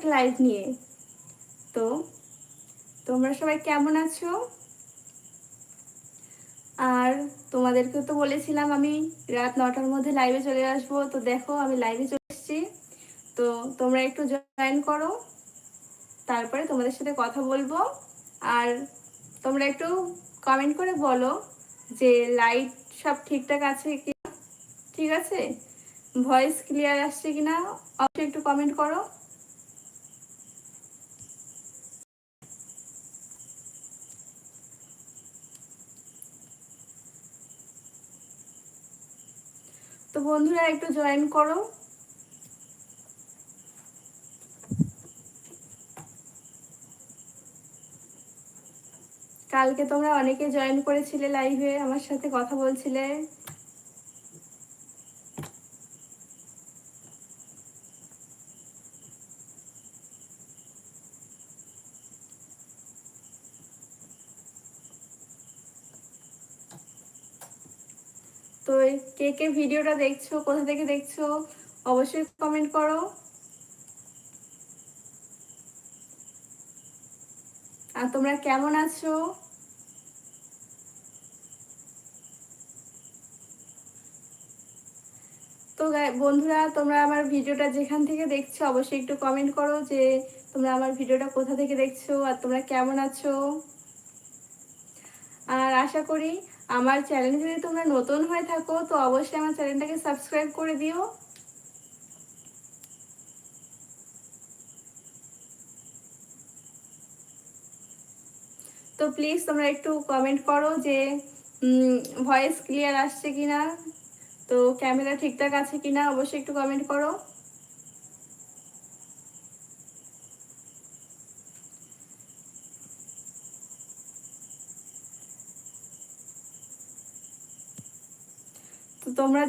একটা লাইভ নিয়ে। তো, তোমরা সবাই কেমন আছো? আর তোমাদেরকে তো বলেছিলাম আমি রাত নটার মধ্যে লাইভে চলে আসব। তো দেখো, আমি লাইভে চলে এসেছি। তো তোমরা একটু জয়েন করো। তারপরে তোমাদের সাথে কথা বলব। আর তোমরা একটু কমেন্ট করে বলো যে লাইট সব ঠিকঠাক আছে কি ঠিক আছে? ভয়েস ক্লিয়ার আসছে কিনা অবশ্যই একটু কমেন্ট করো। বন্ধুরা একটু জয়েন করো। কালকে তোমরা অনেকে জয়েন করেছিলে লাইভে আমার সাথে কথা বলছিলে। তো কে কে ভিডিওটা দেখছ, কোথা থেকে দেখছ, অবশ্যই কমেন্ট করো। আর তোমরা কেমন আছো? তো বন্ধুরা, তোমরা আমার ভিডিওটা যেখান থেকে দেখছ, অবশ্যই একটু কমেন্ট করো যে তোমরা আমার ভিডিওটা কোথা থেকে দেখছ আর তোমরা কেমন আছো। আর আশা করি আমার চ্যানেল যদি তোমরা নতুন হয়ে থাকো, তো অবশ্যই আমার চ্যানেলটাকে সাবস্ক্রাইব করে দিও। তো প্লিজ তোমরা একটু কমেন্ট করো যে ভয়েস ক্লিয়ার আসছে কিনা, তো ক্যামেরা ঠিকঠাক আছে কিনা, অবশ্যই একটু কমেন্ট করো। তো তোমরা